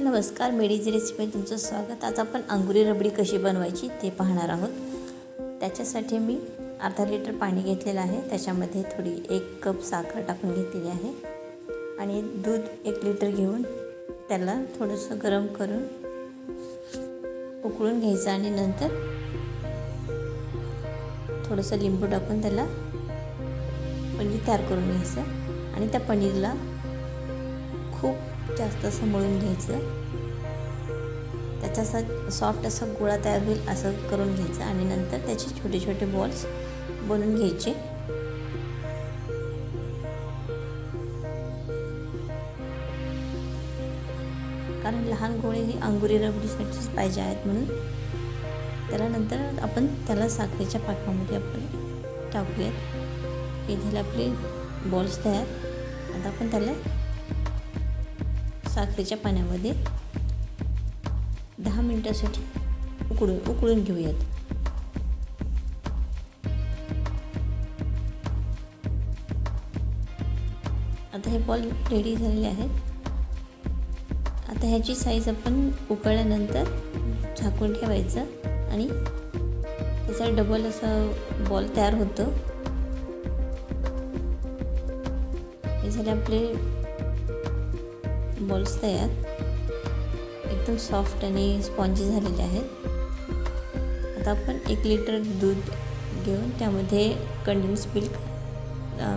नमस्कार मेडीज रेसिपी तुमचं स्वागत. आज आपण अंगुरी रबडी कशी बनवायची ते पाहणार आहोत. त्याच्यासाठी मी अर्धा लिटर पाणी घेतलेलं आहे. त्याच्यामध्ये थोडी एक कप साखर टाकून घेतलेली आहे. आणि दूध एक लिटर घेऊन त्याला थोडंसं गरम करून उकळून घ्यायचं आणि नंतर थोडंसं लिंबू टाकून त्याला पनीर तयार करून घ्यायचं. आणि त्या पनीरला खूप जास्त असं मळून घ्यायचं. त्याचा असा सॉफ्ट असा गोळा तयार होईल असं करून घ्यायचं आणि नंतर त्याचे छोटे छोटे बॉल्स बनवून घ्यायचे. कारण लहान गोळे ही अंगुरी रबडीसाठीच पाहिजे आहेत म्हणून. त्याला नंतर आपण त्याला साखरेच्या पाकामध्ये आपण टाकूयात. हे झाले आपले बॉल्स तयार. आता आपण त्याला साखरेच्या पाण्यामध्ये दहा मिनटासाठी उकळून उकळून घेऊयात. आता हे बॉल रेडी झालेले आहेत. आता ह्याची साईज आपण उकळल्यानंतर झाकून ठेवायचं आणि त्याचा डबल असं बॉल तयार होतं. हे झाले आपले बॉल्स तयार. एकदम सॉफ्ट आणि स्पॉन्जी झालेले आहेत. आता आपण एक लिटर दूध घेऊन त्यामध्ये कंडेन्स मिल्क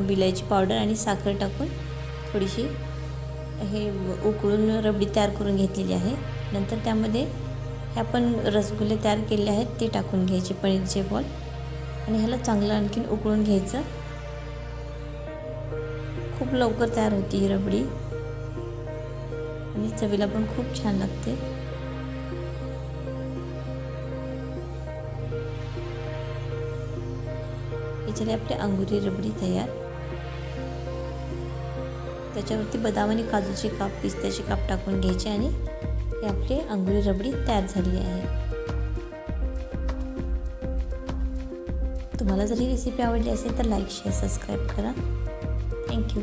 बिलायची पावडर आणि साखर टाकून थोडीशी हे उकळून रबडी तयार करून घेतलेली आहे. नंतर त्यामध्ये हे आपण रसगुल्ले तयार केलेले आहेत ते टाकून घ्यायचे पनीरचे बॉल आणि ह्याला चांगलं आणखीन उकळून घ्यायचं. खूप लवकर तयार होती ही रबडी. आणि चवीला पण खूप छान लागते. हे झाले आपले अंगुरी रबडी तयार. त्याच्यावरती बदाम आणि काजूचे काप पिस्त्याचे काप टाकून घ्यायचे आणि हे आपली अंगुरी रबडी तयार झाली आहे. तुम्हाला जर ही रेसिपी आवडली असेल तर लाईक शेअर सबस्क्राईब करा. Thank you